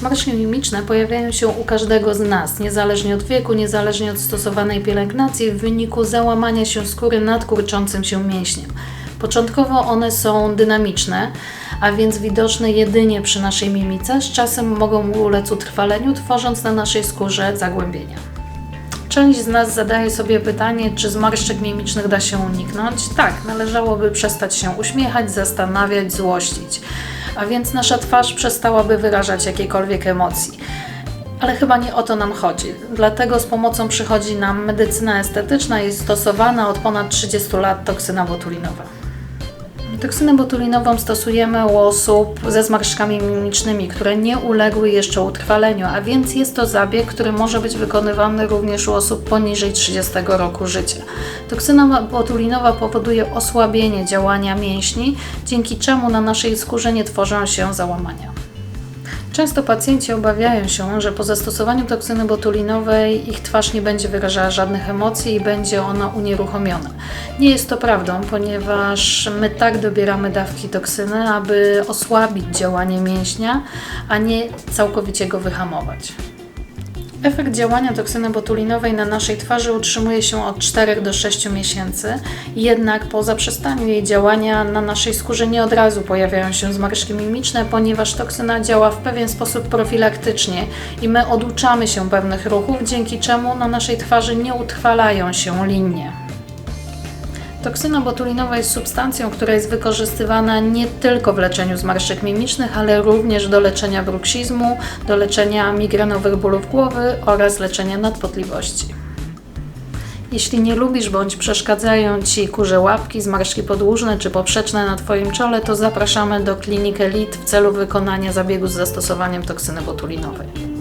Zmarszczki mimiczne pojawiają się u każdego z nas, niezależnie od wieku, niezależnie od stosowanej pielęgnacji, w wyniku załamania się skóry nad kurczącym się mięśniem. Początkowo one są dynamiczne, a więc widoczne jedynie przy naszej mimice, z czasem mogą ulec utrwaleniu, tworząc na naszej skórze zagłębienia. Część z nas zadaje sobie pytanie, czy zmarszczek mimicznych da się uniknąć? Tak, należałoby przestać się uśmiechać, zastanawiać, złościć, a więc nasza twarz przestałaby wyrażać jakiekolwiek emocji. Ale chyba nie o to nam chodzi. Dlatego z pomocą przychodzi nam medycyna estetyczna i stosowana od ponad 30 lat toksyna botulinowa. Toksynę botulinową stosujemy u osób ze zmarszczkami mimicznymi, które nie uległy jeszcze utrwaleniu, a więc jest to zabieg, który może być wykonywany również u osób poniżej 30 roku życia. Toksyna botulinowa powoduje osłabienie działania mięśni, dzięki czemu na naszej skórze nie tworzą się załamania. Często pacjenci obawiają się, że po zastosowaniu toksyny botulinowej ich twarz nie będzie wyrażała żadnych emocji i będzie ona unieruchomiona. Nie jest to prawdą, ponieważ my tak dobieramy dawki toksyny, aby osłabić działanie mięśnia, a nie całkowicie go wyhamować. Efekt działania toksyny botulinowej na naszej twarzy utrzymuje się od 4 do 6 miesięcy, jednak po zaprzestaniu jej działania na naszej skórze nie od razu pojawiają się zmarszczki mimiczne, ponieważ toksyna działa w pewien sposób profilaktycznie i my oduczamy się pewnych ruchów, dzięki czemu na naszej twarzy nie utrwalają się linie. Toksyna botulinowa jest substancją, która jest wykorzystywana nie tylko w leczeniu zmarszczek mimicznych, ale również do leczenia bruksizmu, do leczenia migrenowych bólów głowy oraz leczenia nadpotliwości. Jeśli nie lubisz bądź przeszkadzają Ci kurze łapki, zmarszczki podłużne czy poprzeczne na Twoim czole, to zapraszamy do Klinik Elite w celu wykonania zabiegu z zastosowaniem toksyny botulinowej.